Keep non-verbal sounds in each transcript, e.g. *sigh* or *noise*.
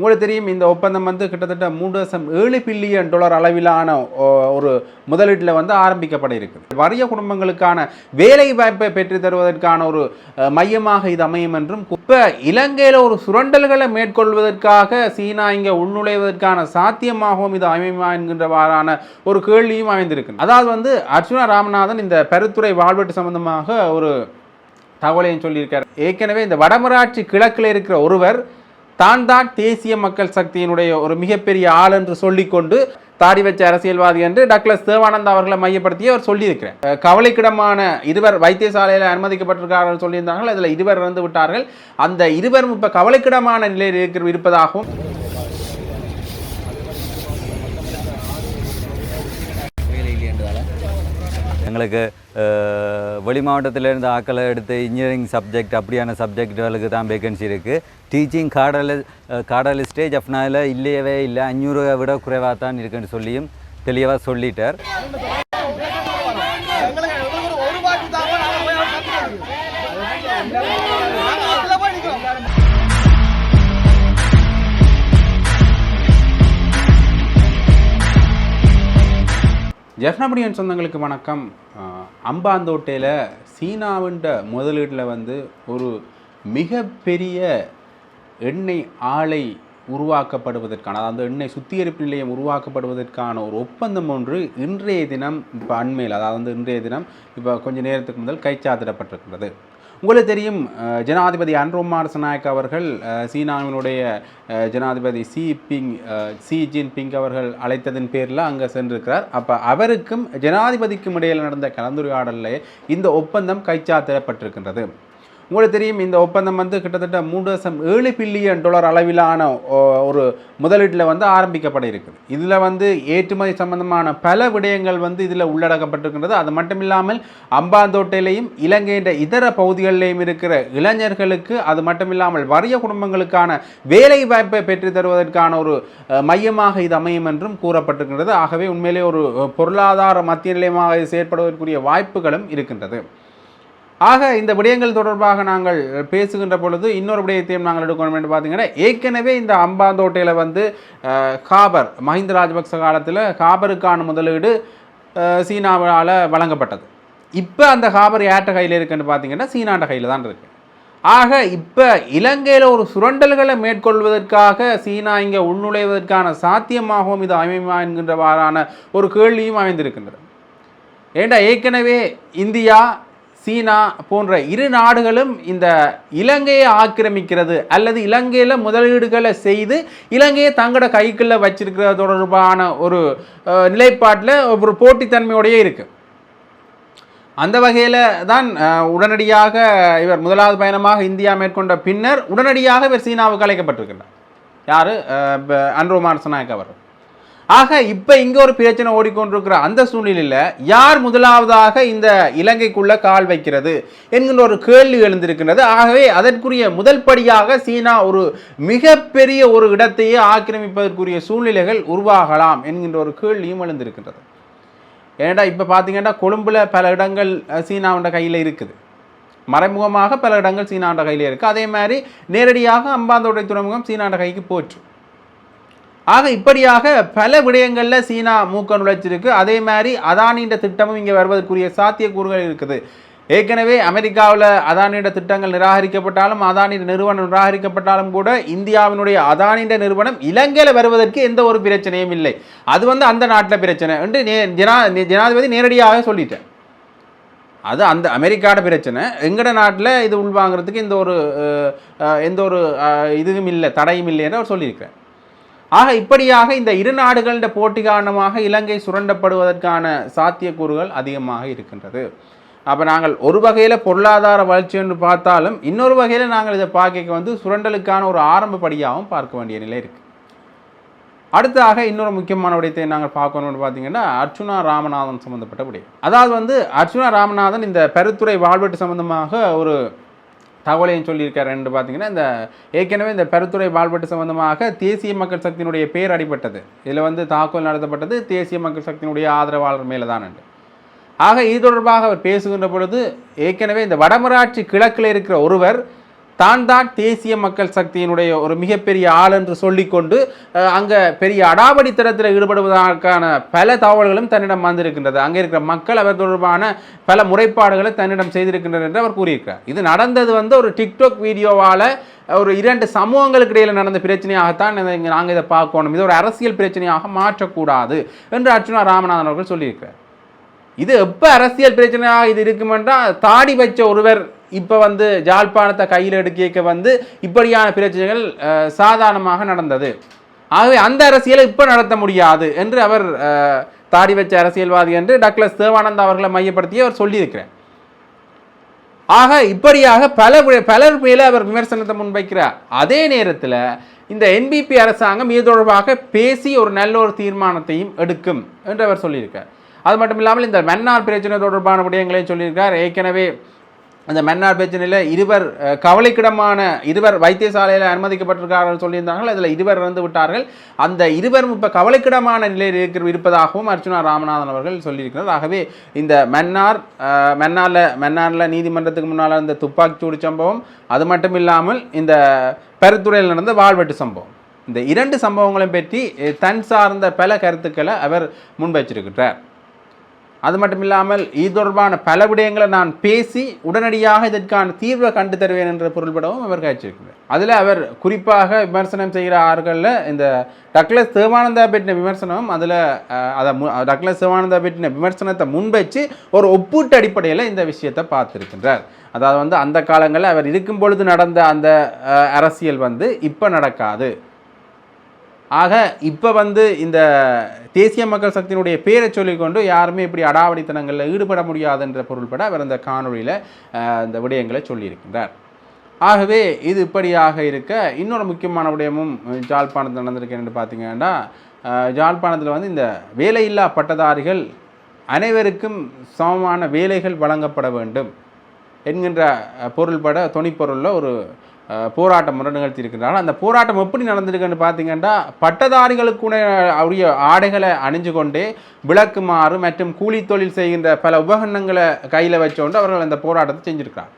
உங்களுக்கு தெரியும் இந்த ஒப்பந்தம் வந்து கிட்டத்தட்ட மூன்று தசம் ஏழு பில்லியன் டாலர் அளவிலான ஓ, ஒரு முதலீட்டில் வந்து ஆரம்பிக்கப்பட இருக்குது. வறிய குடும்பங்களுக்கான வேலை வாய்ப்பை பெற்று தருவதற்கான ஒரு மையமாக இது அமையும் என்றும் இப்போ இலங்கையில் ஒரு சுரண்டல்களை மேற்கொள்வதற்காக சீனா இங்கே உள்நுழைவதற்கான சாத்தியமாகவும் இது அமையுமா என்கின்றவாறான ஒரு கேள்வியும் அமைந்திருக்கு அதாவது வந்து அர்ச்சுனா ராமநாதன் இந்த பெருத்துறை வாழ்வெட்டு சம்பந்தமாக ஒரு தகவலையும் சொல்லியிருக்கார். ஏற்கனவே இந்த வடமராட்சி கிழக்கில் இருக்கிற ஒருவர் தான் தான் தேசிய மக்கள் சக்தியினுடைய ஒரு மிகப்பெரிய ஆள் என்று சொல்லிக்கொண்டு தாடி வச்ச அரசியல்வாதி என்று டக்ளஸ் தேவானந்தா அவர்களை மையப்படுத்தி அவர் சொல்லியிருக்கிறார். கவலைக்கிடமான இருவர் வைத்தியசாலையில் அனுமதிக்கப்பட்டிருக்கார்கள் சொல்லியிருந்தார்கள். அதில் இருவர் இறந்து விட்டார்கள் அந்த இருவரும் இப்போ கவலைக்கிடமான நிலையில் இருக்கிற இருப்பதாகவும் எங்களுக்கு வெளி மாவட்டத்திலேருந்து ஆக்களை எடுத்து இன்ஜினியரிங் சப்ஜெக்ட் அப்படியான சப்ஜெக்டுகளுக்கு தான் வேகன்சி இருக்குது டீச்சிங் காடல காடல் ஸ்டேஜ் அப்னால இல்லையவே இல்லை அஞ்சூறு விட குறைவாக தான் இருக்குன்னு சொல்லியும் தெளிவாக சொல்லிட்டார். ஜெஃப்னாபடியன் சொந்தங்களுக்கு வணக்கம். அம்பாந்தோட்டையில் சீனாவின்ற முதலீட்டில் வந்து ஒரு மிகப்பெரிய எண்ணெய் ஆலை உருவாக்கப்படுவதற்கான அதாவது எண்ணெய் சுத்திகரிப்பு நிலையம் உருவாக்கப்படுவதற்கான ஒரு ஒப்பந்தம் ஒன்று இன்றைய தினம் இப்போ அண்மையில் அதாவது வந்து இன்றைய தினம் இப்போ கொஞ்ச நேரத்துக்கு முதல் கைச்சாத்திடப்பட்டிருக்கிறது. உங்களுக்கு தெரியும் ஜனாதிபதி அன்ரோமார் நாயக் அவர்கள் சீனாவினுடைய ஜனாதிபதி Xi Ping Xi Jinping அவர்கள் அழைத்ததன் பேரில் அங்கே சென்றிருக்கிறார். அப்போ அவருக்கும் ஜனாதிபதிக்கும் இடையில் நடந்த கலந்துரையாடலில் இந்த ஒப்பந்தம் கைச்சாத்திடப்பட்டிருக்கின்றது. உங்களுக்கு தெரியும் இந்த ஒப்பந்தம் வந்து கிட்டத்தட்ட மூன்று தசம் ஏழு பில்லியன் டாலர் அளவிலான ஓ, ஒரு முதலீட்டில் வந்து ஆரம்பிக்கப்பட இருக்குது. இதில் வந்து ஏற்றுமதி சம்பந்தமான பல விடயங்கள் வந்து இதில் உள்ளடக்கப்பட்டிருக்கின்றது. அது மட்டும் இல்லாமல் அம்பாந்தோட்டையிலையும் இலங்கையின் இதர பகுதிகளிலையும் இருக்கிற இளைஞர்களுக்கு அது மட்டும் இல்லாமல் வறிய குடும்பங்களுக்கான வேலை வாய்ப்பை பெற்று தருவதற்கான ஒரு மையமாக இது அமையும் என்றும் கூறப்பட்டிருக்கின்றது. ஆகவே உண்மையிலே ஒரு பொருளாதார மத்திய நிலையமாக செயற்படுவதற்குரிய வாய்ப்புகளும் இருக்கின்றது. ஆக இந்த விடயங்கள் தொடர்பாக நாங்கள் பேசுகின்ற பொழுது இன்னொரு விடயத்தையும் நாங்கள் எடுக்கணும் என்று பார்த்தீங்கன்னா ஏற்கனவே இந்த அம்பாந்தோட்டையில் வந்து காபர் மஹிந்த ராஜபக்ச காலத்தில் காபருக்கான முதலீடு சீனாவால் வழங்கப்பட்டது. இப்போ அந்த காபர் யார்கிட்ட கையில் இருக்குன்னு பார்த்தீங்கன்னா சீனாண்ட கையில் தான் இருக்குது ஆக இப்போ இலங்கையில் ஒரு சுரண்டல்களை மேற்கொள்வதற்காக சீனா இங்கே உள்நுழைவதற்கான சாத்தியமாகவும் இது அமையுமா என்கின்றவாறான ஒரு கேள்வியும் அமைந்திருக்கின்றது. ஏண்டா ஏற்கனவே இந்தியா சீனா போன்ற இரு நாடுகளும் இந்த இலங்கையை ஆக்கிரமிக்கிறது அல்லது இலங்கையில் முதலீடுகளை செய்து இலங்கையை தங்களோட கைக்குள்ள வச்சிருக்கிற தொடர்பான ஒரு நிலைப்பாட்டில் ஒரு போட்டித்தன்மையோடய இருக்கு. அந்த வகையில் தான் உடனடியாக இவர் முதலாவது பயணமாக இந்தியா மேற்கொண்ட பின்னர் உடனடியாக இவர் சீனாவுக்கு அழைக்கப்பட்டிருக்கிறார் யார்? அன்ரோமார் நாயக் அவர் ஆக இப்போ இங்கே ஒரு பிரச்சனை ஓடிக்கொண்டிருக்கிற அந்த சூழ்நிலையில் யார் முதலாவதாக இந்த இலங்கைக்குள்ள கால் வைக்கிறது என்கின்ற ஒரு கேள்வி எழுந்திருக்கின்றது. ஆகவே அதற்குரிய முதல் படியாக சீனா ஒரு மிகப்பெரிய ஒரு இடத்தையே ஆக்கிரமிப்பதற்குரிய சூழ்நிலைகள் உருவாகலாம் என்கின்ற ஒரு கேள்வியும் எழுந்திருக்கின்றது. ஏன்னா இப்போ பார்த்தீங்கன்னா கொழும்பில் பல இடங்கள் சீனாவோட கையில் இருக்குது. மறைமுகமாக பல இடங்கள் சீனாவோட கையில் இருக்குது அதே மாதிரி நேரடியாக அம்பாந்தோட்டை துறைமுகம் சீனாவோட கைக்கு போச்சு ஆக இப்படியாக பல விடயங்களில் சீனா மூக்க நுழைச்சிருக்கு. அதே மாதிரி அதானின்ற திட்டமும் இங்கே வருவதற்குரிய சாத்தியக்கூறுகள் இருக்குது. ஏற்கனவே அமெரிக்காவில் அதானியோட திட்டங்கள் நிராகரிக்கப்பட்டாலும் அதானியின் நிறுவனம் நிராகரிக்கப்பட்டாலும் கூட இந்தியாவினுடைய அதானின்ற நிறுவனம் இலங்கையில் வருவதற்கு எந்த ஒரு பிரச்சனையும் இல்லை. அது வந்து அந்த நாட்டில் பிரச்சனை என்று நே ஜனா ஜனாதிபதி நேரடியாக சொல்லிட்டேன் அது அந்த அமெரிக்காட பிரச்சனை. எங்கட நாட்டில் இது உள்வாங்கிறதுக்கு இந்த ஒரு எந்த ஒரு இதுவும் இல்லை தடையும் இல்லைன்னு அவர் சொல்லியிருக்கிறேன் ஆக இப்படியாக இந்த இரு நாடுகளின் போட்டி காரணமாக இலங்கை சுரண்டப்படுவதற்கான சாத்தியக்கூறுகள் அதிகமாக இருக்கின்றது. அப்போ நாங்கள் ஒரு வகையில் பொருளாதார வளர்ச்சி என்று பார்த்தாலும் இன்னொரு வகையில் நாங்கள் இதை பார்க்க வந்து சுரண்டலுக்கான ஒரு ஆரம்ப படியாகவும் பார்க்க வேண்டிய நிலை இருக்குது அடுத்ததாக இன்னொரு முக்கியமான விடயத்தை நாங்கள் பார்க்கணும்னு பார்த்தீங்கன்னா அர்ச்சுனா ராமநாதன் சம்மந்தப்பட்ட விடயம். அதாவது வந்து அர்ச்சுனா ராமநாதன் இந்த பெருத்துறை வாழ்வெட்டு சம்பந்தமாக ஒரு தகவலையும் சொல்லியிருக்காரு. பார்த்தீங்கன்னா இந்த ஏற்கனவே இந்த பெருத்துறை பால்பட்டு சம்பந்தமாக தேசிய மக்கள் சக்தியினுடைய பேர் அடிபட்டது. இதில் வந்து தாக்குதல் நடத்தப்பட்டது தேசிய மக்கள் சக்தியினுடைய ஆதரவாளர் மேலே தான் ஆக இது தொடர்பாக அவர் பேசுகின்ற பொழுது ஏற்கனவே இந்த வடமராட்சி கிழக்கில் இருக்கிற ஒருவர் தான் தான் தேசிய மக்கள் சக்தியினுடைய ஒரு மிகப்பெரிய ஆள் என்று சொல்லிக்கொண்டு அங்கே பெரிய பெரிய தரத்தில் ஈடுபடுவதற்கான பல தகவல்களும் தன்னிடம் வந்திருக்கின்றது. அங்கே இருக்கிற மக்கள் அவர் தொடர்பான பல முறைப்பாடுகளை தன்னிடம் செய்திருக்கின்றனர் என்று அவர் கூறியிருக்கிறார். இது நடந்தது வந்து ஒரு டிக்டாக் வீடியோவால் ஒரு இரண்டு சமூகங்களுக்கு இடையில் நடந்த பிரச்சனையாகத்தான் இதை நாங்கள் இதை பார்க்கணும். இது ஒரு அரசியல் பிரச்சனையாக மாற்றக்கூடாது என்று அர்ச்சுனா ராமநாதன் அவர்கள் சொல்லியிருக்கிறார். இது எப்போ அரசியல் பிரச்சனையாக இது இருக்குமென்றால் தாடி வச்ச ஒருவர் இப்போ வந்து ஜாழ்ப்பாணத்தை கையில் எடுக்க வந்து இப்படியான பிரச்சனைகள் அஹ், சாதாரணமாக நடந்தது. ஆகவே அந்த அரசியலை இப்போ நடத்த முடியாது என்று அவர் அஹ், தாடி வச்ச அரசியல்வாதி என்று டக்ளஸ் தேவானந்தா அவர்களை மையப்படுத்தி அவர் சொல்லியிருக்கிறார். ஆக இப்படியாக பல பலர் மேலே அவர் விமர்சனத்தை முன்வைக்கிறார். அதே நேரத்தில் இந்த என்பிபி அரசாங்கம் இது தொடர்பாக பேசி ஒரு நல்ல ஒரு தீர்மானத்தையும் எடுக்கும் என்று அவர் சொல்லியிருக்கார் அது மட்டும் இல்லாமல் இந்த மன்னார் பிரச்சனை தொடர்பான விடயங்களையும் சொல்லியிருக்கார் ஏற்கனவே அந்த மன்னார் பிரச்சனையில் இருவர் கவலைக்கிடமான இருவர் வைத்தியசாலையில் அனுமதிக்கப்பட்டிருக்கார்கள் சொல்லியிருந்தார்கள். அதில் இருவர் இறந்து விட்டார்கள். அந்த இருவரும் இப்போ கவலைக்கிடமான நிலையில் இருக்கிற இருப்பதாகவும் அர்ச்சுனா ராமநாதன் அவர்கள் சொல்லியிருக்கிறார். ஆகவே இந்த மன்னார் மன்னாரில் மன்னாரில் நீதிமன்றத்துக்கு முன்னால் இந்த துப்பாக்கிச்சூடு சம்பவம் அது மட்டும் இல்லாமல் இந்த பெருத்துறையில் நடந்த வாழ்வெட்டு சம்பவம். இந்த இரண்டு சம்பவங்களையும் பற்றி தன் சார்ந்த பல கருத்துக்களை அவர் முன்வைச்சிருக்கிறார். அது மட்டும் இல்லாமல் இது தொடர்பான பல விடயங்களை நான் பேசி உடனடியாக இதற்கான தீர்வை கண்டு தருவேன் என்ற பொருள்படவும் அவர் காய்ச்சிருக்கிறார் அதில் அவர் குறிப்பாக விமர்சனம் செய்கிற ஆறுகளில் இந்த டக்ளஸ் தேவானந்தா பற்றின விமர்சனம் அதில் அதை மு- டக்ளஸ் தேவானந்தா பற்றின விமர்சனத்தை முன்வச்சு ஒரு ஒப்பீட்டு அடிப்படையில் இந்த விஷயத்தை பார்த்துருக்கின்றார். அதாவது வந்து அந்த காலங்களில் அவர் இருக்கும் பொழுது நடந்த அந்த அரசியல் வந்து இப்போ நடக்காது. ஆக இப்போ வந்து இந்த தேசிய மக்கள் சக்தியினுடைய பேரை சொல்லிக்கொண்டு யாருமே இப்படி அடாவடித்தனங்களில் ஈடுபட முடியாதுன்ற பொருள்பட அவர் அந்த காணொளியில் இந்த விடயங்களை சொல்லியிருக்கின்றார். ஆகவே இது இப்படியாக இருக்க இன்னொரு முக்கியமான விடயமும் அஹ், ஜாழ்ப்பாணத்தில் நடந்திருக்கேன்னு பார்த்தீங்கன்னா ஜாழ்ப்பாணத்தில் வந்து இந்த வேலையில்லா பட்டதாரிகள் அனைவருக்கும் சமமான வேலைகள் வழங்கப்பட வேண்டும் என்கின்ற பொருள்பட துணிப்பொருளில் ஒரு போராட்டம் முறை நிகழ்த்தியிருக்கிறார்கள் அந்த போராட்டம் எப்படி நடந்திருக்குன்னு பார்த்தீங்கன்னா பட்டதாரிகளுக்குன உரிய ஆடைகளை அணிஞ்சு கொண்டே விளக்குமாறு மற்றும் கூலி தொழில் செய்கின்ற பல உபகரணங்களை கையில் வச்சுக்கொண்டு அவர்கள் அந்த போராட்டத்தை செஞ்சுருக்கிறாங்க.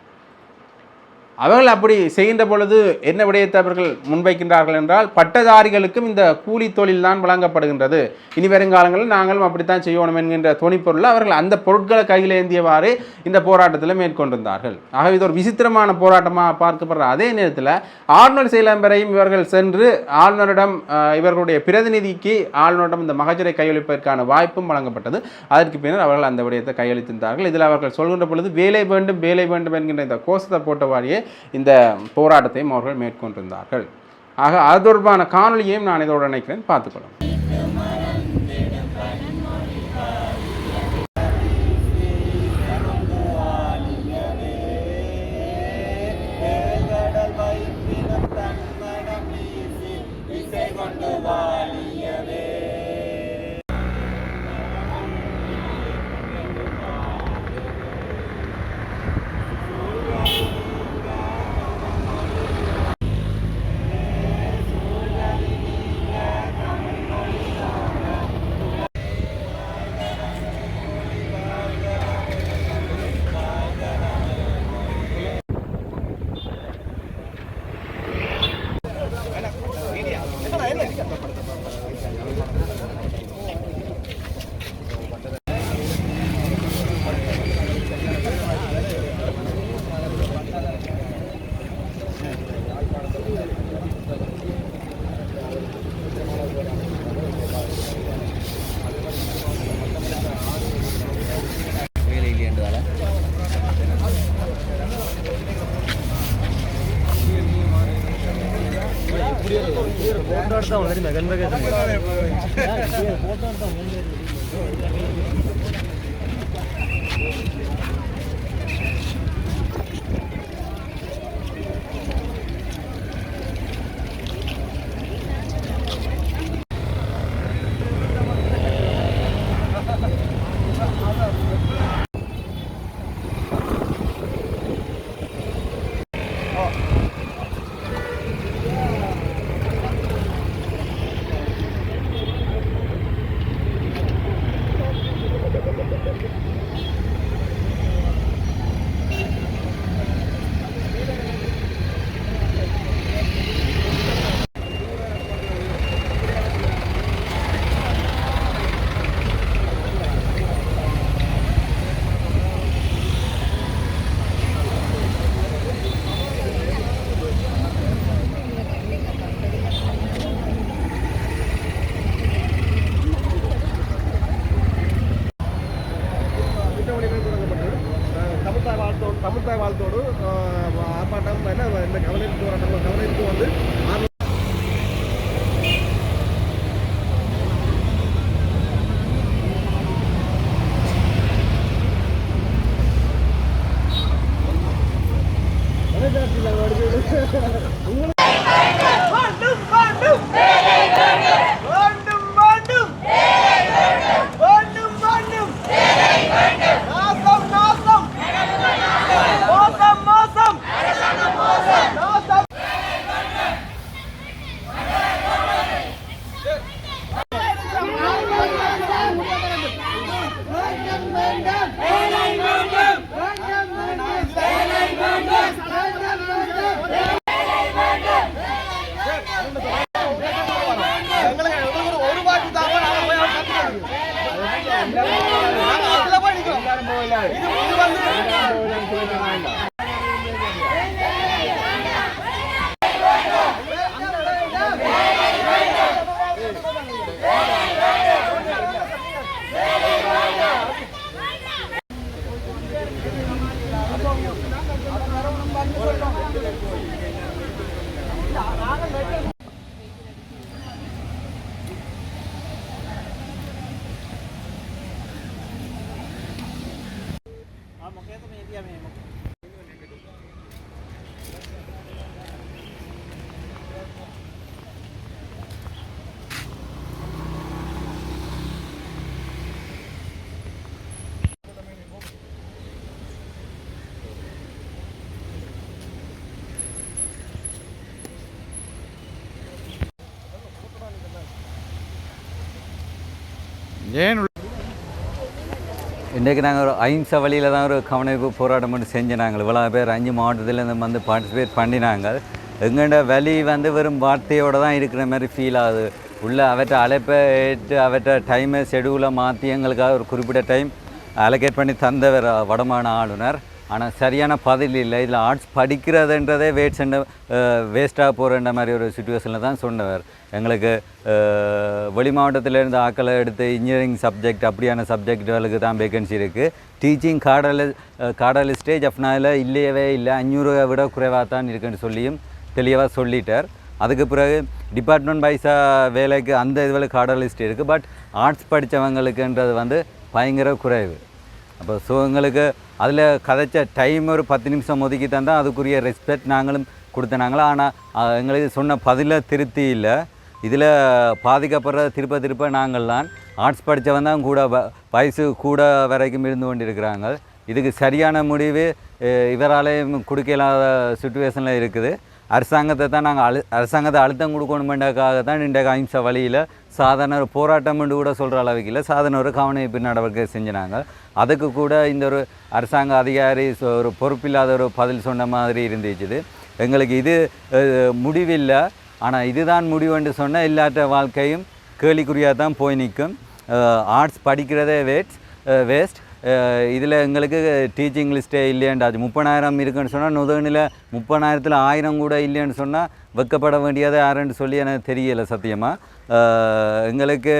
அவர்கள் அப்படி செய்கின்ற பொழுது என்ன விடயத்தை அவர்கள் முன்வைக்கின்றார்கள் என்றால் பட்டதாரிகளுக்கும் இந்த கூலி தொழில் தான் வழங்கப்படுகின்றது. இனி வருங்காலங்களில் நாங்களும் அப்படித்தான் செய்யணும் என்கின்ற துணிப்பொருள் அவர்கள் அந்த பொருட்களை கையில் ஏந்தியவாறு இந்த போராட்டத்தில் மேற்கொண்டிருந்தார்கள். ஆகவே இது ஒரு விசித்திரமான போராட்டமாக பார்க்கப்படுற அதே நேரத்தில் ஆளுநர் செயலம்பரையும் இவர்கள் சென்று ஆளுநரிடம் இவர்களுடைய பிரதிநிதிக்கு ஆளுநரிடம் இந்த மகஜரை கையளிப்பதற்கான வாய்ப்பும் வழங்கப்பட்டது. அதற்கு பின்னர் அவர்கள் அந்த விடயத்தை கையளித்திருந்தார்கள். இதில் அவர்கள் சொல்கின்ற பொழுது வேலை வேண்டும் வேலை வேண்டும் என்கின்ற இந்த கோஷத்தை போட்டவாறியே இந்த போராட்டத்தையும் அவர்கள் மேற்கொண்டிருந்தார்கள். ஆக அது தொடர்பான காணொலியையும் நான் இதோடு நினைக்கிறேன் பார்த்துக்கொள்ளும் ಹೋಗ್ತಾ ಉಂಟು ಗಂಧ 아니야. *laughs* ないんだ。ஏன் இன்றைக்கு நாங்கள் ஒரு அஹிம்சை வழியில் தான் ஒரு கவனிப்பு போராட்டம் மட்டும் செஞ்சு நாங்கள் இவ்வளோ பேர் அஞ்சு மாவட்டத்துலேருந்து வந்து பார்ட்டிசிபேட் பண்ணினாங்க. எங்கள்ட வழி வந்து வெறும் வார்த்தையோடு தான் இருக்கிற மாதிரி ஃபீல் ஆகுது. உள்ளே அவற்றை அழைப்பை ஏற்று அவற்றை டைமை ஷெடியூலை மாற்றி எங்களுக்காக ஒரு குறிப்பிட்ட டைம் அலோகேட் பண்ணி தந்தவர் வடமான ஆளுநர். ஆனால் சரியான பதில் இல்லை. இதில் ஆர்ட்ஸ் படிக்கிறதுன்றதே வேட் சென்ட வேஸ்ட்டாக போகிறன்ற மாதிரி ஒரு சுச்சுவேஷனில் தான் சொன்னவர். எங்களுக்கு வெளி மாவட்டத்திலேருந்து ஆக்களை எடுத்து இன்ஜினியரிங் சப்ஜெக்ட் அப்படியான சப்ஜெக்டுகளுக்கு தான் வேகன்சி இருக்குது டீச்சிங் காடலி காடலி ஸ்டேஜ் அப்னால இல்லையவே இல்லை அஞ்சூறு விட குறைவாக தான் இருக்குன்னு சொல்லியும் தெளிவாக சொல்லிட்டார். அதுக்கு பிறகு டிபார்ட்மெண்ட் வைஸாக வேலைக்கு அந்த இதுவில் காடலிஸ்ட் இருக்குது பட் ஆர்ட்ஸ் படித்தவங்களுக்குன்றது வந்து பயங்கர குறைவு. அப்போ ஸோ எங்களுக்கு அதில் கதைச்ச டைம் ஒரு பத்து நிமிஷம் ஒதுக்கி தந்தால் அதுக்குரிய ரெஸ்பெக்ட் நாங்களும் கொடுத்தனாங்களா ஆனால் எங்களுக்கு சொன்ன பதில திருப்தி இல்லை. இதில் பாதிக்கப்படுற திருப்ப திருப்ப நாங்கள் தான் ஆர்ட்ஸ் படித்தவன் தான் கூட வ- வயசு கூட வரைக்கும் இருந்து கொண்டிருக்கிறாங்க. இதுக்கு சரியான முடிவு இவராலேயும் கொடுக்க இல்லாத சுச்சுவேஷனில் இருக்குது. அரசாங்கத்தை தான் நாங்கள் அழு அரசாங்கத்தை அழுத்தம் கொடுக்கணுமென்றக்காக தான் இன்றைக்கு அஹிம்சா வழியில் சாதாரண ஒரு போராட்டம்னு கூட சொல்கிற அளவுக்கு இல்லை. சாதாரண ஒரு கவனிப்பு நடவடிக்கை செஞ்சினாங்க. அதுக்கு கூட இந்த ஒரு அரசாங்க அதிகாரி ஒரு பொறுப்பில்லாத ஒரு பதில் சொன்ன மாதிரி இருந்துச்சு எங்களுக்கு இது முடிவில்லை. ஆனால் இதுதான் முடிவுன்னு சொன்னால் இல்லாத வாழ்க்கையும் கேலிக்குறியாக தான் போய் நிற்கும். ஆர்ட்ஸ் படிக்கிறதே வேஸ்ட் வேஸ்ட். இதில் எங்களுக்கு டீச்சிங் லிஸ்ட்டே இல்லையாண்டாச்சு முப்பதாயிரம் இருக்குன்னு சொன்னால் நுதகனில் முப்பதாயிரத்தில் ஆயிரம் கூட இல்லைன்னு சொன்னால் வெக்கப்பட வேண்டியது யாருன்னு சொல்லி எனக்கு தெரியலை சத்தியமாக எங்களுக்கு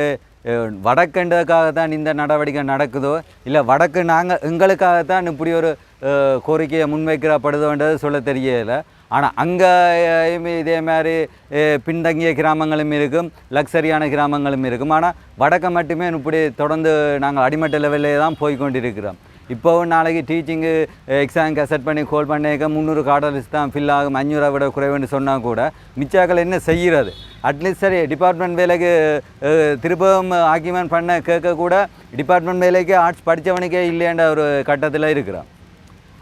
வடக்குன்றதுக்காக தான் இந்த நடவடிக்கை நடக்குதோ இல்லை வடக்கு நாங்கள் எங்களுக்காகத்தான் இப்படி ஒரு கோரிக்கையை முன்வைக்கிறப்படுதோன்றது சொல்ல தெரியலை. ஆனால் அங்கேயும் இதே மாதிரி பின்தங்கிய கிராமங்களும் இருக்கும் லக்ஸரியான கிராமங்களும் இருக்கும். ஆனால் வடக்க மட்டுமே இப்படி தொடர்ந்து நாங்கள் அடிமட்ட லெவல்லே தான் போய் கொண்டிருக்கிறோம். இப்போவும் நாளைக்கு டீச்சிங்கு எக்ஸாமுக்கு கசட் பண்ணி கோல் பண்ணிக்க முந்நூறு கார்டர்ஸ் தான் ஃபில் ஆகும் அஞ்சூறு விட குறைவுன்னு சொன்னால் கூட மிச்சாக்கள் என்ன செய்கிறது? அட்லீஸ்ட் சரி டிபார்ட்மெண்ட் வேலைக்கு திருப்பவும் திரும்பவும் ஆக்கியமெண்ட் பண்ண கேட்க கூட டிபார்ட்மெண்ட் வேலைக்கு ஆர்ட்ஸ் படித்தவனுக்கே இல்லைன்ற ஒரு கட்டத்தில் இருக்கிறோம்.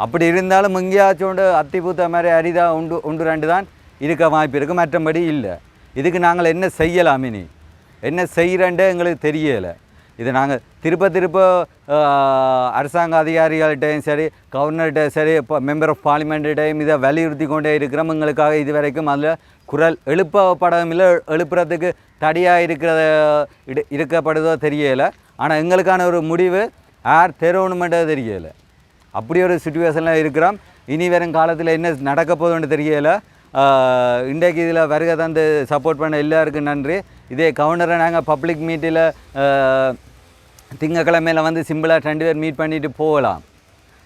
அப்படி இருந்தாலும் எங்கேயாச்சும் உண்டு அத்திபூத்த மாதிரி அரிதாக உண்டு உண்டு ரெண்டு தான் இருக்க வாய்ப்பு இருக்குது மற்றபடி இல்லை. இதுக்கு நாங்கள் என்ன செய்யலாம் இனி? என்ன செய்கிறேன்ட்டு எங்களுக்கு தெரியலை. இது நாங்கள் திருப்ப திருப்ப அரசாங்க அதிகாரிகள்கிட்டையும் சரி கவர்னர்கிட்ட சரி இப்போ மெம்பர் ஆஃப் பார்லிமெண்ட்டையும் இதை வலியுறுத்தி கொண்டே இருக்கிறோம். எங்களுக்காக இது வரைக்கும் அதில் குரல் எழுப்பப்படவும் இல்லை. எழுப்புறதுக்கு தடியாக இருக்கிறத இடு- இருக்கப்படுதோ தெரியலை. ஆனால் எங்களுக்கான ஒரு முடிவு யார் தெருவணுமென்றது தெரியலை. அப்படி ஒரு சுச்சுவேஷனில் இருக்கிறோம் இனி வரும் காலத்தில் என்ன நடக்க போதுன்னு தெரியல. இன்றைக்கு இதில் வருகை தந்து சப்போர்ட் பண்ண எல்லாருக்கும் நன்றி. இதே கவுண்டரை நாங்கள் பப்ளிக் மீட்டில் திங்கக்கிழமையில் வந்து சிம்பிளாக ரெண்டு பேர் மீட் பண்ணிட்டு போகலாம்.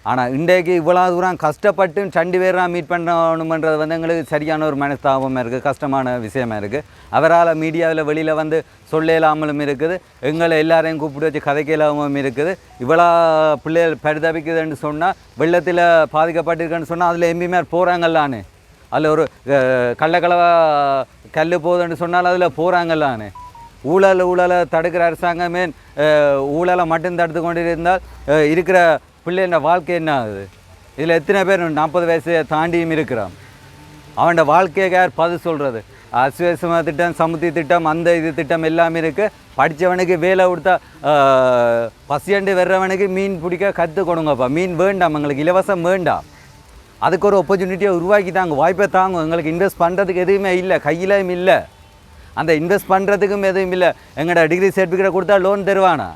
ஆனால் இன்றைக்கு இவ்வளோ தூரம் கஷ்டப்பட்டு ரெண்டு பேராக மீட் பண்ணணுமன்றது வந்து எங்களுக்கு சரியான ஒரு மனஸ்தாபமாக இருக்குது கஷ்டமான விஷயமா இருக்குது அவரால் மீடியாவில் வெளியில் வந்து சொல்ல இல்லாமலும் இருக்குது. எங்களை எல்லாரையும் கூப்பிட்டு வச்சு கதைக்க இல்லாமலும் இருக்குது. இவ்வளோ பிள்ளைகள் பரிதபிக்குதுன்னு சொன்னால் வெள்ளத்தில் பாதிக்கப்பட்டிருக்குன்னு சொன்னால் அதில் எம்பிமார் போகிறாங்கல்லானே அதில் ஒரு அஹ், கல் போகுதுன்னு சொன்னால் அதில் போகிறாங்கல்லானே ஊழல் ஊழலை தடுக்கிற அரசாங்கமே ஊழலை மட்டும் தடுத்து கொண்டு இருந்தால் இருக்கிற பிள்ளைங்க வாழ்க்கை என்ன ஆகுது? இதில் எத்தனை பேர் நாற்பது வயசு தாண்டியும் இருக்கிறான். அவனோட வாழ்க்கையை யார் பதில் சொல்கிறது அசுவேசம திட்டம் சமுத்தி திட்டம் அந்த இது திட்டம் எல்லாமே இருக்குது படித்தவனுக்கு வேலை கொடுத்தா பசியண்டு வர்றவனுக்கு மீன் பிடிக்க கற்று கொடுங்கப்பா. மீன் வேண்டாம் எங்களுக்கு இலவசம் வேண்டாம். அதுக்கு ஒரு ஆப்பர்ச்சுனிட்டியை உருவாக்கி தாங்க. வாய்ப்பை தாங்க எங்களுக்கு இன்வெஸ்ட் பண்ணுறதுக்கு எதுவுமே இல்லை. கையிலையும் இல்லை. அந்த இன்வெஸ்ட் பண்ணுறதுக்கும் எதுவும் இல்லை. எங்களோட டிகிரி சர்டிஃபிகேட் கொடுத்தா லோன் தருவானா?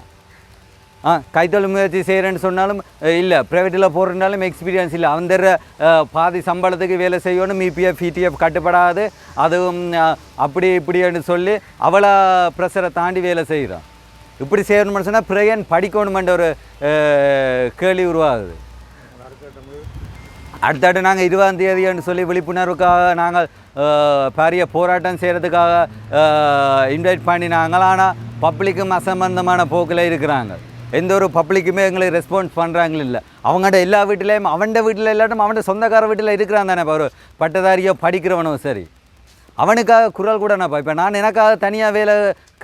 ஆ கைத்தொழில் முயற்சி செய்கிறேன்னு சொன்னாலும் இல்லை ப்ரைவேட்டில் போகிறனாலும் எக்ஸ்பீரியன்ஸ் இல்லை. அந்த பாதி சம்பளத்துக்கு வேலை செய்யணும் இபிஎஃப் இடிஎஃப் கட்டுப்படாது. அதுவும் அப்படி இப்படின்னு சொல்லி அவ்வளோ ப்ரெஷரை தாண்டி வேலை செய்கிறான் இப்படி செய்யணும்னு சொன்னால் பிரையன் படிக்கணுமென்ற ஒரு கேள்வி உருவாகுது. அடுத்தடுத்து நாங்கள் இருபதாம் தேதின்னு சொல்லி விழிப்புணர்வுக்காக நாங்கள் பாரிய பெரிய போராட்டம் செய்கிறதுக்காக இன்வைட் பண்ணினாங்க ஆனால் பப்ளிக்கும் அசம்பந்தமான போக்கில் இருக்கிறாங்க. எந்த ஒரு பப்ளிக்குமே எங்களுக்கு ரெஸ்பான்ஸ் பண்ணுறாங்களும் இல்லை. அவங்கள்ட்ட எல்லா வீட்டிலையும் அவன்ட வீட்டில் இல்லாட்டும் அவன்ட சொந்தக்கார வீட்டில் இருக்கிறான் தானே ஒரு பட்டதாரியோ படிக்கிறவனோ சரி. அவனுக்காக குரல் கூட நான் இப்போ நான் எனக்காக தனியாக வேலை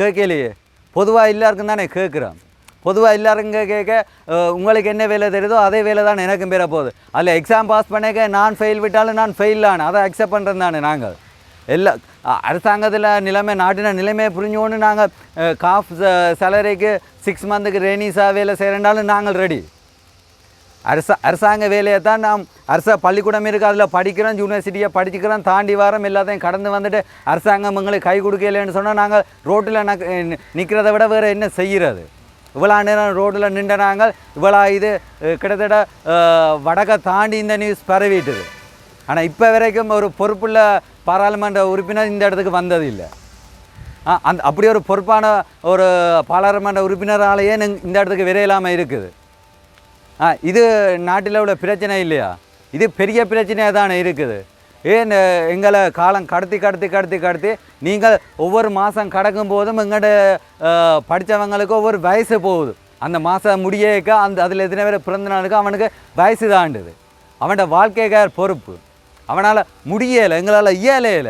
கேட்கலையே. பொதுவாக எல்லாருக்கும் தானே கேட்குறான். பொதுவாக எல்லாருங்க கேட்க உங்களுக்கு என்ன வேலை தெரியுதோ அதே வேலை தான் எனக்கும் பெற போகுது அதில் எக்ஸாம் பாஸ் பண்ணிக்க நான் ஃபெயில் விட்டாலும் நான் ஃபெயில் ஆனேன் அதை அக்செப்ட் பண்ணுறது தானே நாங்கள். எல்லா அரசாங்கத்தில் நிலைமை நாட்டின நிலைமையை புரிஞ்சோன்னு நாங்கள் காஃப் சேலரிக்கு சிக்ஸ் மந்த்துக்கு ரெய்னிஸாக வேலை செய்கிறேன்டாலும் நாங்கள் ரெடி அரசா அரசாங்க வேலையை தான் நாம் அரச பள்ளிக்கூடம் இருக்குது அதில் படிக்கிறோம் யூனிவர்சிட்டியை படிச்சுக்கிறோம் தாண்டி வாரம் எல்லாத்தையும் கடந்து வந்துட்டு அரசாங்கம் எங்களுக்கு கை கொடுக்கலன்னு சொன்னால் நாங்கள் ரோட்டில் நிற்கிறத விட வேறு என்ன செய்கிறது இவ்வளோ நேரம் ரோட்டில் நின்ற நாங்கள் இவ்வளோ இது கிட்டத்தட்ட வடக்கை தாண்டி இந்த நியூஸ் பரவிட்டுது ஆனால் இப்போ வரைக்கும் ஒரு பொறுப்புள்ள பாராளுமன்ற உறுப்பினர் இந்த இடத்துக்கு வந்தது இல்லை. அந்த அப்படி ஒரு பொறுப்பான ஒரு பாராளுமன்ற உறுப்பினராலேயே நெங்- இந்த இடத்துக்கு விரையில்லாமல் இருக்குது. ஆ இது நாட்டில் உள்ள பிரச்சனை இல்லையா? இது பெரிய பிரச்சனையாக தானே இருக்குது. ஏன் எங்களை காலம் கடத்தி கடத்தி கடத்தி கடத்தி நீங்கள் ஒவ்வொரு மாதம் கடக்கும் போதும் எங்கள்ட படித்தவங்களுக்கு ஒவ்வொரு வயசு போகுது. அந்த மாதம் முடியக்க அந்த அதில் எத்தனை பேர் பிறந்த நாளுக்கு அவனுக்கு வயசு தாண்டுது. அவனோட வாழ்க்கைக்கார் பொறுப்பு. அவனால் முடியலை எங்களால் இயலையில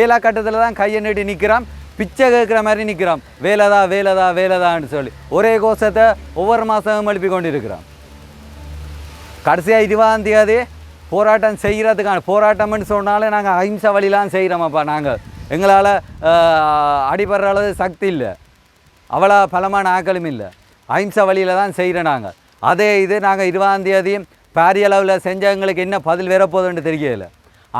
ஏலா கட்டத்தில் தான் கையை நீட்டி நிற்கிறான் பிச்சை கேட்குற மாதிரி நிற்கிறான் வேலைதா வேலைதா வேலைதான்னு சொல்லி. ஒரே கோஷத்தை ஒவ்வொரு மாதமும் எழுப்பி கொண்டு இருக்கிறான் கடைசியாக இருபதாம் தேதி போராட்டம் செய்கிறதுக்கான போராட்டம்னு சொன்னாலே நாங்கள் அஹிம்சா வழிலாம் செய்கிறோமப்பா நாங்கள் எங்களால் அடிபடுற அளவு சக்தி இல்லை. அவ்வளோ பலமான ஆக்களும் இல்லை. அஹிம்சா வழியில் தான் செய்கிறோம் நாங்கள் அதே இது நாங்கள் இருபதாம் பாரிய அளவில் செஞ்சவங்களுக்கு என்ன பதில் வரப்போகுதுன்னு தெரியல.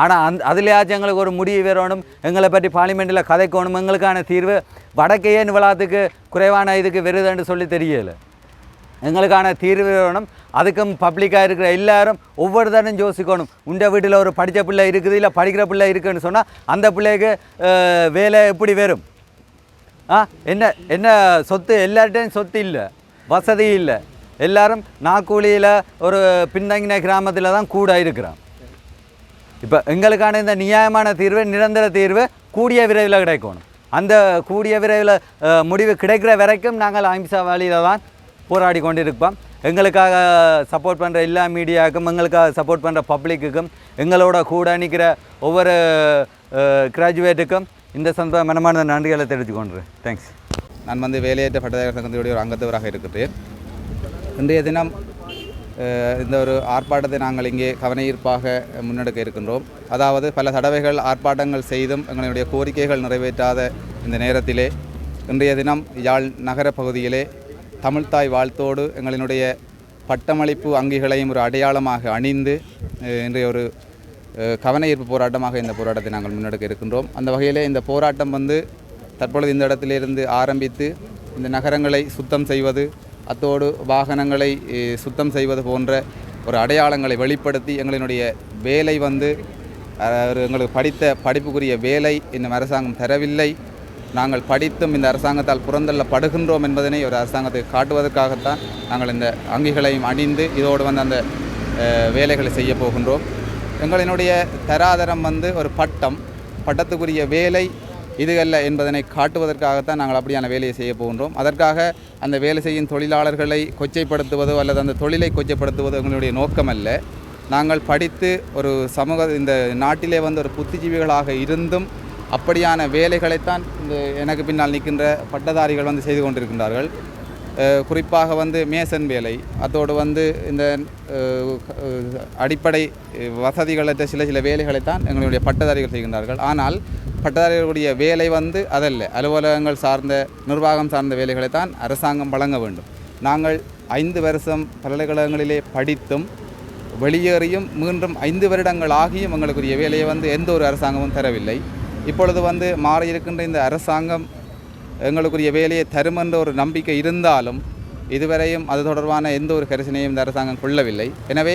ஆனால் அந் அதுலேயாச்சும் எங்களுக்கு ஒரு முடிவு வரணும். எங்களை பற்றி பார்லிமெண்ட்டில் கதைக்கணும். எங்களுக்கான தீர்வு வடக்கையே விழாத்துக்கு குறைவான இதுக்கு வருதுன்னு சொல்லி தெரியல. எங்களுக்கான தீர்வு வேணும் அதுக்கும் பப்ளிக்காக இருக்கிற எல்லாரும் ஒவ்வொரு யோசிக்கணும். உண்ட வீட்டில் ஒரு படித்த பிள்ளை இருக்குது இல்லை படிக்கிற பிள்ளை இருக்குதுன்னு சொன்னால் அந்த பிள்ளைக்கு வேலை எப்படி வரும்? ஆ என்ன என்ன சொத்து? எல்லார்ட்டையும் சொத்து இல்லை. வசதி இல்லை. எல்லாரும் நாக்கூலியில் ஒரு பின்தங்கின கிராமத்தில் தான் கூட இருக்கிறான். இப்போ எங்களுக்கான இந்த நியாயமான தீர்வு நிரந்தர தீர்வு கூடிய விரைவில் கிடைக்கணும். அந்த கூடிய விரைவில் முடிவு கிடைக்கிற வரைக்கும் நாங்கள் அஹிம்சா வழியில் தான் போராடி கொண்டிருப்போம். எங்களுக்காக சப்போர்ட் பண்ணுற எல்லா மீடியாவுக்கும் எங்களுக்காக சப்போர்ட் பண்ணுற பப்ளிக்குக்கும் எங்களோட கூட நிற்கிற ஒவ்வொரு கிராஜுவேட்டுக்கும் இந்த சந்தர்ப்ப மனமான நன்றிகளை தெரிவித்துக் தேங்க்ஸ் நான் வந்து வேலையேற்ற பட்டதாரி சங்கத்தினுடைய ஒரு அங்கத்தவராக இருக்கிறேன் இன்றைய தினம் இந்த ஒரு ஆர்ப்பாட்டத்தை நாங்கள் இங்கே கவனஈர்ப்பாக முன்னெடுக்க இருக்கின்றோம். அதாவது பல தடவைகள் ஆர்ப்பாட்டங்கள் செய்தும் எங்களுடைய கோரிக்கைகள் நிறைவேற்றாத இந்த நேரத்திலே இன்றைய தினம் யாழ் நகர பகுதியிலே தமிழ்தாய் வாழ்த்தோடு எங்களினுடைய பட்டமளிப்பு அங்கிகளையும் ஒரு அடையாளமாக அணிந்து இன்றைய ஒரு கவனயீர்ப்பு கவனஈர்ப்பு போராட்டமாக இந்த போராட்டத்தை நாங்கள் முன்னெடுக்க இருக்கின்றோம். அந்த வகையிலே இந்த போராட்டம் வந்து தற்பொழுது இந்த இடத்திலிருந்து ஆரம்பித்து இந்த நகரங்களை சுத்தம் செய்வது அத்தோடு வாகனங்களை சுத்தம் செய்வது போன்ற ஒரு அடையாளங்களை வெளிப்படுத்தி எங்களினுடைய வேலை வந்து ஒரு எங்களுக்கு படித்த படிப்புக்குரிய வேலை இன்னும் அரசாங்கம் தரவில்லை. நாங்கள் படித்தும் இந்த அரசாங்கத்தால் புறந்தள்ளப்படுகின்றோம் என்பதனை ஒரு அரசாங்கத்தை காட்டுவதற்காகத்தான் நாங்கள் இந்த அங்கிகளையும் அணிந்து இதோடு வந்து அந்த வேலைகளை செய்ய போகின்றோம். எங்களினுடைய தராதரம் வந்து ஒரு பட்டம் பட்டத்துக்குரிய வேலை இது அல்ல என்பதனை காட்டுவதற்காகத்தான் நாங்கள் அப்படியான வேலையை செய்ய போகின்றோம். அதற்காக அந்த வேலை செய்யும் தொழிலாளர்களை கொச்சைப்படுத்துவதோ அல்லது அந்த தொழிலை கொச்சைப்படுத்துவதோ எங்களுடைய நோக்கம் அல்ல நாங்கள் படித்து ஒரு சமூக இந்த நாட்டிலே வந்து ஒரு புத்திஜீவிகளாக இருந்தும் அப்படியான வேலைகளைத்தான் இந்த எனக்கு பின்னால் நிற்கின்ற பட்டதாரிகள் வந்து செய்து கொண்டிருக்கின்றார்கள். குறிப்பாக வந்து மேசன் வேலை அதோடு வந்து இந்த அடிப்படை வசதிகளற்ற சில சில வேலைகளைத்தான் எங்களுடைய பட்டதாரிகள் செய்கின்றார்கள். ஆனால் பட்டதாரிகளுடைய வேலை வந்து அதல்ல. அலுவலகங்கள் சார்ந்த நிர்வாகம் சார்ந்த வேலைகளை தான் அரசாங்கம் வழங்க வேண்டும். நாங்கள் ஐந்து வருஷம் பல்கலைக்கழகங்களிலே படித்தும் வெளியேறியும் மீண்டும் ஐந்து வருடங்கள் ஆகியும் எங்களுக்குரிய வேலையை வந்து எந்த ஒரு அரசாங்கமும் தரவில்லை. இப்பொழுது வந்து மாறியிருக்கின்ற இந்த அரசாங்கம் எங்களுக்குரிய வேலையை தரும் என்ற ஒரு நம்பிக்கை இருந்தாலும் இதுவரையும் அது தொடர்பான எந்த ஒரு கரிசனையும் இந்த அரசாங்கம் கொள்ளவில்லை. எனவே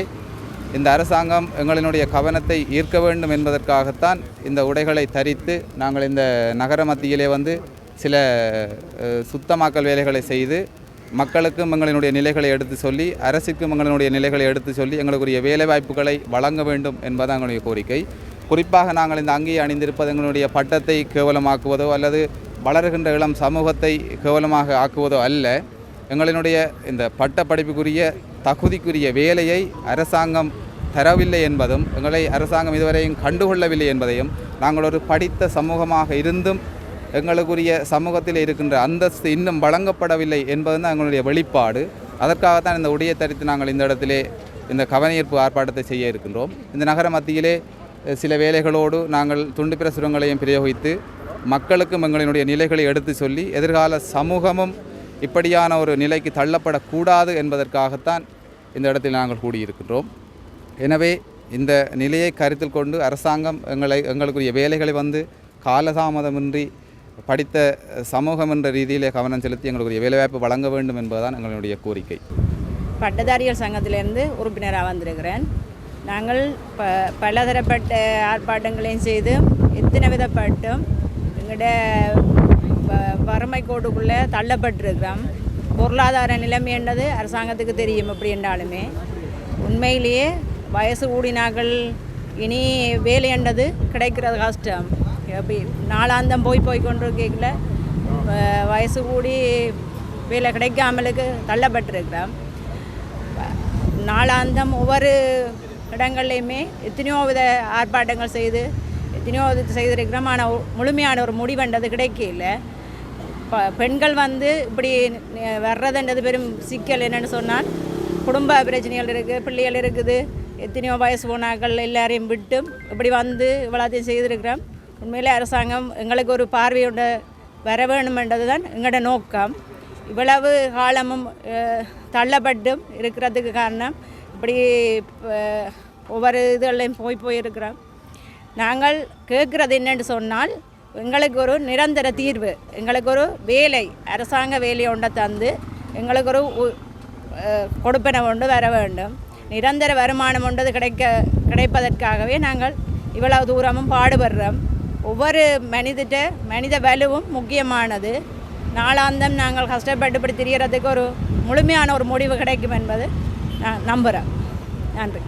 இந்த அரசாங்கம் எங்களினுடைய கவனத்தை ஈர்க்க வேண்டும் என்பதற்காகத்தான் இந்த உடைகளை தரித்து நாங்கள் இந்த நகர மத்தியிலே வந்து சில சுத்தமாக்கல் வேலைகளை செய்து மக்களுக்கும் எங்களினுடைய நிலைகளை எடுத்து சொல்லி அரசுக்கும் எங்களினுடைய நிலைகளை எடுத்து சொல்லி எங்களுக்குரிய வேலைவாய்ப்புகளை வழங்க வேண்டும் என்பதான் எங்களுடைய கோரிக்கை. குறிப்பாக நாங்கள் இந்த அங்கேயே அணிந்திருப்பது எங்களுடைய பட்டத்தை கேவலமாக்குவதோ அல்லது வளர்கின்ற இளம் சமூகத்தை கேவலமாக ஆக்குவதோ அல்ல. எங்களினுடைய இந்த பட்ட படிப்புக்குரிய தகுதிக்குரிய வேலையை அரசாங்கம் தரவில்லை என்பதும் எங்களை அரசாங்கம் இதுவரையும் கண்டுகொள்ளவில்லை என்பதையும் நாங்கள் ஒரு படித்த சமூகமாக இருந்தும் எங்களுக்குரிய சமூகத்தில் இருக்கின்ற அந்தஸ்து இன்னும் வழங்கப்படவில்லை என்பது தான் எங்களுடைய வெளிப்பாடு. அதற்காகத்தான் இந்த உடையை தரித்து நாங்கள் இந்த இடத்திலே இந்த கவனஈர்ப்பு ஆர்ப்பாட்டத்தை செய்ய இருக்கின்றோம். இந்த நகர மத்தியிலே சில வேலைகளோடு நாங்கள் துண்டு பிரசுரங்களையும் பிரயோகித்து மக்களுக்கும் எங்களினுடைய நிலைகளை எடுத்து சொல்லி எதிர்கால சமூகமும் இப்படியான ஒரு நிலைக்கு தள்ளப்படக்கூடாது என்பதற்காகத்தான் இந்த இடத்தில் நாங்கள் கூடியிருக்கின்றோம். எனவே இந்த நிலையை கருத்தில் கொண்டு அரசாங்கம் எங்களை எங்களுக்குரிய வேலைகளை வந்து காலதாமதமின்றி படித்த சமூகம் என்ற ரீதியிலே கவனம் செலுத்தி எங்களுக்குரிய வேலைவாய்ப்பு வழங்க வேண்டும் என்பதுதான் எங்களுடைய கோரிக்கை. பட்டதாரிகள் சங்கத்திலேருந்து உறுப்பினராக வந்திருக்கிறேன். நாங்கள் ப பலதரப்பட்ட ஆர்ப்பாட்டங்களையும் செய்து எத்தனை விதப்பட்டும் எங்களோட கோட்டுக்குள்ளே தள்ளப்பட்டிருக்கிறோம். பொருளாதார நிலைமை என்னது? அரசாங்கத்துக்கு தெரியும் எப்படி என்றாலுமே. உண்மையிலேயே வயசு கூடினாக்கள் இனி வேலை என்றது கிடைக்கிறது கஷ்டம். எப்படி நாளாந்தம் போய் போய் கொண்டு கேட்கல வயசு கூடி வேலை கிடைக்காமலுக்கு தள்ளப்பட்டிருக்கிறோம். நாளாந்தம் ஒவ்வொரு இடங்கள்லையுமே எத்தனையோ வித ஆர்ப்பாட்டங்கள் செய்து எத்தனையோ இது செய்திருக்கிறோம். ஆனால் முழுமையான ஒரு முடிவென்றது கிடைக்கல. பெண்கள் வந்து இப்படி வர்றதுன்றது பெரும் சிக்கல் என்னன்னு சொன்னால் குடும்ப பிரச்சனைகள் இருக்குது பிள்ளைகள் இருக்குது எத்தனையோ வயசு போனாக்கள் எல்லாரையும் விட்டும் இப்படி வந்து இவ்வளோத்தையும் செய்திருக்கிறோம். உண்மையிலே அரசாங்கம் எங்களுக்கு ஒரு பார்வையோட வர வேணுமென்றது தான் எங்களோட நோக்கம். இவ்வளவு காலமும் தள்ளப்பட்டும் இருக்கிறதுக்கு காரணம் இப்படி ஒவ்வொரு இதுகளையும் போய் போயிருக்கிறோம். நாங்கள் கேட்குறது என்னென்னு சொன்னால் எங்களுக்கு ஒரு நிரந்தர தீர்வு. எங்களுக்கு ஒரு வேலை அரசாங்க வேலையை ஒன்றை தந்து எங்களுக்கு ஒரு உ- கொடுப்பன ஒன்று வர வேண்டும். நிரந்தர வருமானம் ஒன்றது கிடைக்க கிடைப்பதற்காகவே நாங்கள் இவ்வளவு தூரமும் பாடுபடுறோம். ஒவ்வொரு மனிதட்ட மனித வலுவும் முக்கியமானது. நாளாந்தம் நாங்கள் கஷ்டப்பட்டு இப்படி திரியறதுக்கு ஒரு முழுமையான ஒரு முடிவு கிடைக்கும் என்பது நான் நம்புகிறேன் நன்றி.